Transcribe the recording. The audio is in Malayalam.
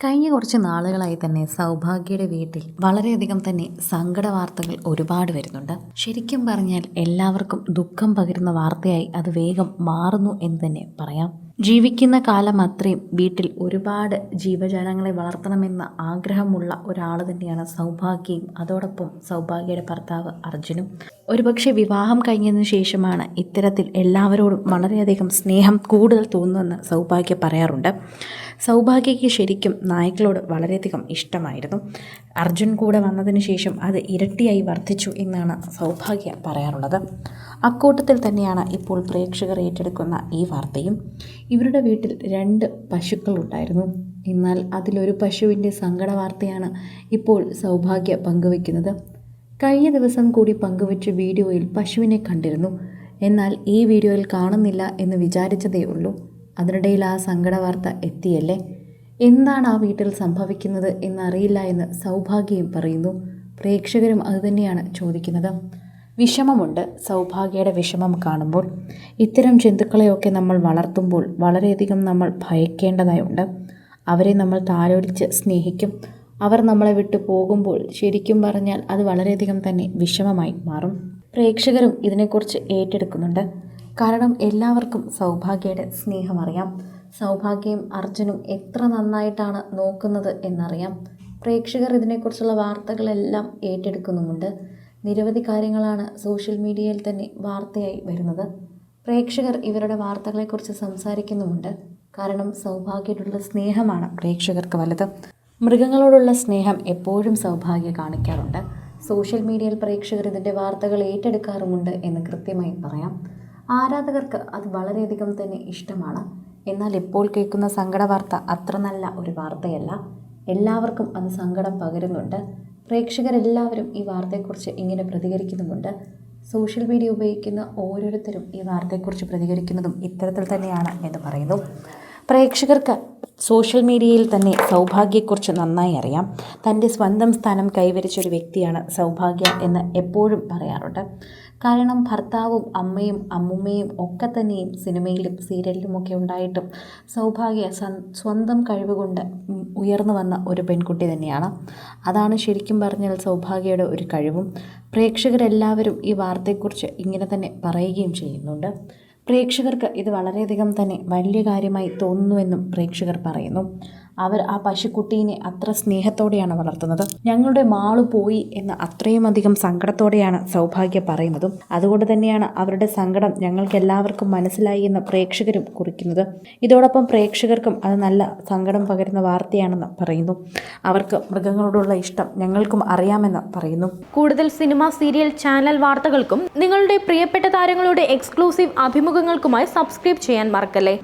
കഴിഞ്ഞ കുറച്ച് നാളുകളായി തന്നെ സൗഭാഗ്യയുടെ വീട്ടിൽ വളരെയധികം തന്നെ സങ്കട വാർത്തകൾ ഒരുപാട് വരുന്നുണ്ട്. ശരിക്കും പറഞ്ഞാൽ എല്ലാവർക്കും ദുഃഖം പകരുന്ന വാർത്തയായി അത് വേഗം മാറുന്നു എന്ന് തന്നെ പറയാം. ജീവിക്കുന്ന കാലം അത്രയും വീട്ടിൽ ഒരുപാട് ജീവജാലങ്ങളെ വളർത്തണമെന്ന ആഗ്രഹമുള്ള ഒരാൾ തന്നെയാണ് സൗഭാഗ്യയും അതോടൊപ്പം സൗഭാഗ്യയുടെ ഭർത്താവ് അർജുനും. ഒരുപക്ഷെ വിവാഹം കഴിഞ്ഞതിന് ശേഷമാണ് ഇത്തരത്തിൽ എല്ലാവരോടും വളരെയധികം സ്നേഹം കൂടുതൽ തോന്നുമെന്ന് സൗഭാഗ്യ പറയാറുണ്ട്. സൗഭാഗ്യയ്ക്ക് ശരിക്കും നായ്ക്കളോട് വളരെയധികം ഇഷ്ടമായിരുന്നു. അർജുൻ കൂടെ വന്നതിന് ശേഷം അത് ഇരട്ടിയായി വർദ്ധിച്ചു എന്നാണ് സൗഭാഗ്യ പറയാറുള്ളത്. അക്കൂട്ടത്തിൽ തന്നെയാണ് ഇപ്പോൾ പ്രേക്ഷകർ ഏറ്റെടുക്കുന്ന ഈ വാർത്തയും. ഇവരുടെ വീട്ടിൽ രണ്ട് പശുക്കളുണ്ടായിരുന്നു. എന്നാൽ അതിലൊരു പശുവിന്റെ സങ്കട വാർത്തയാണ് ഇപ്പോൾ സൗഭാഗ്യ പങ്കുവയ്ക്കുന്നത്. കഴിഞ്ഞ ദിവസം കൂടി പങ്കുവച്ച വീഡിയോയിൽ പശുവിനെ കണ്ടിരുന്നു. എന്നാൽ ഈ വീഡിയോയിൽ കാണുന്നില്ല എന്ന് വിചാരിച്ചതേ ഉള്ളൂ. അതിനിടയിൽ ആ സങ്കട വാർത്ത എത്തിയല്ലേ? എന്താണ് ആ വീട്ടിൽ സംഭവിക്കുന്നത് എന്നറിയില്ല എന്ന് സൗഭാഗ്യയും പറയുന്നു. പ്രേക്ഷകരും അതുതന്നെയാണ് ചോദിക്കുന്നത്. വിഷമമുണ്ട്. സൗഭാഗ്യയുടെ വിഷമം കാണുമ്പോൾ ഇത്തരം ജന്തുക്കളെയൊക്കെ നമ്മൾ വളർത്തുമ്പോൾ വളരെയധികം നമ്മൾ ഭയക്കേണ്ടതായുണ്ട്. അവരെ നമ്മൾ താരോടിച്ച് സ്നേഹിക്കും. അവർ നമ്മളെ വിട്ടു പോകുമ്പോൾ ശരിക്കും പറഞ്ഞാൽ അത് വളരെയധികം തന്നെ വിഷമമായി മാറും. പ്രേക്ഷകരും ഇതിനെക്കുറിച്ച് ഏറ്റെടുക്കുന്നുണ്ട്. കാരണം എല്ലാവർക്കും സൗഭാഗ്യയുടെ സ്നേഹമറിയാം സൗഭാഗ്യയും അർജുനും എത്ര നന്നായിട്ടാണ് നോക്കുന്നത് എന്നറിയാം. പ്രേക്ഷകർ ഇതിനെക്കുറിച്ചുള്ള വാർത്തകളെല്ലാം ഏറ്റെടുക്കുന്നുമുണ്ട്. നിരവധി കാര്യങ്ങളാണ് സോഷ്യൽ മീഡിയയിൽ തന്നെ വാർത്തയായി വരുന്നത്. പ്രേക്ഷകർ ഇവരുടെ വാർത്തകളെക്കുറിച്ച് സംസാരിക്കുന്നുമുണ്ട്. കാരണം സൗഭാഗ്യയോടുള്ള സ്നേഹമാണ് പ്രേക്ഷകർക്ക് വലുത്. മൃഗങ്ങളോടുള്ള സ്നേഹം എപ്പോഴും സൗഭാഗ്യ കാണിക്കാറുണ്ട്. സോഷ്യൽ മീഡിയയിൽ പ്രേക്ഷകർ ഇതിന്റെ വാർത്തകൾ ഏറ്റെടുക്കാറുമുണ്ട് എന്ന് കൃത്യമായി പറയാം. ആരാധകർക്ക് അത് വളരെയധികം തന്നെ ഇഷ്ടമാണ്. എന്നാൽ ഇപ്പോൾ കേൾക്കുന്ന സങ്കട വാർത്ത അത്ര നല്ല ഒരു വാർത്തയല്ല. എല്ലാവർക്കും അത് സങ്കടം പകരുന്നുണ്ട്. പ്രേക്ഷകരെല്ലാവരും ഈ വാർത്തയെക്കുറിച്ച് ഇങ്ങനെ പ്രതികരിക്കുന്നുമുണ്ട്. സോഷ്യൽ മീഡിയ ഉപയോഗിക്കുന്ന ഓരോരുത്തരും ഈ വാർത്തയെക്കുറിച്ച് പ്രതികരിക്കുന്നതും ഇത്തരത്തിൽ തന്നെയാണ് എന്ന് പറയുന്നു. പ്രേക്ഷകർക്ക് സോഷ്യൽ മീഡിയയിൽ തന്നെ സൗഭാഗ്യയെക്കുറിച്ച് നന്നായി അറിയാം. തന്റെ സ്വന്തം സ്ഥാനം കൈവരിച്ച ഒരു വ്യക്തിയാണ് സൗഭാഗ്യ എന്ന് എപ്പോഴും പറയാറുണ്ട്. കാരണം ഭർത്താവും അമ്മയും അമ്മുമ്മയും ഒക്കെ തന്നെയും സിനിമയിലും സീരിയലിലുമൊക്കെ ഉണ്ടായിട്ടും സൗഭാഗ്യ സ്വന്തം കഴിവുകൊണ്ട് ഉയർന്നു വന്ന ഒരു പെൺകുട്ടി തന്നെയാണ്. അതാണ് ശരിക്കും പറഞ്ഞാൽ സൗഭാഗ്യയുടെ ഒരു കഴിവും. പ്രേക്ഷകരെല്ലാവരും ഈ വാർത്തയെക്കുറിച്ച് ഇങ്ങനെ തന്നെ പറയുകയും ചെയ്യുന്നുണ്ട്. പ്രേക്ഷകർക്ക് ഇത് വളരെയധികം തന്നെ വലിയ കാര്യമായി തോന്നുന്നുവെന്നും പ്രേക്ഷകർ പറയുന്നു. അവർ ആ പശുക്കുട്ടീനെ അത്ര സ്നേഹത്തോടെയാണ് വളർത്തുന്നത്. ഞങ്ങളുടെ മാൾ പോയി എന്ന് അത്രയും അധികം സങ്കടത്തോടെയാണ് സൗഭാഗ്യ പറയുന്നതും. അതുകൊണ്ട് തന്നെയാണ് അവരുടെ സങ്കടം ഞങ്ങൾക്ക് എല്ലാവർക്കും മനസ്സിലായി എന്ന് പ്രേക്ഷകരും കുറിക്കുന്നത്. ഇതോടൊപ്പം പ്രേക്ഷകർക്കും അത് നല്ല സങ്കടം പകരുന്ന വാർത്തയാണെന്ന് പറയുന്നു. അവർക്ക് മൃഗങ്ങളോടുള്ള ഇഷ്ടം ഞങ്ങൾക്കും അറിയാമെന്ന് പറയുന്നു. കൂടുതൽ സിനിമ സീരിയൽ ചാനൽ വാർത്തകൾക്കും നിങ്ങളുടെ പ്രിയപ്പെട്ട താരങ്ങളുടെ എക്സ്ക്ലൂസീവ് അഭിമുഖങ്ങൾക്കുമായി സബ്സ്ക്രൈബ് ചെയ്യാൻ മറക്കല്ലേ?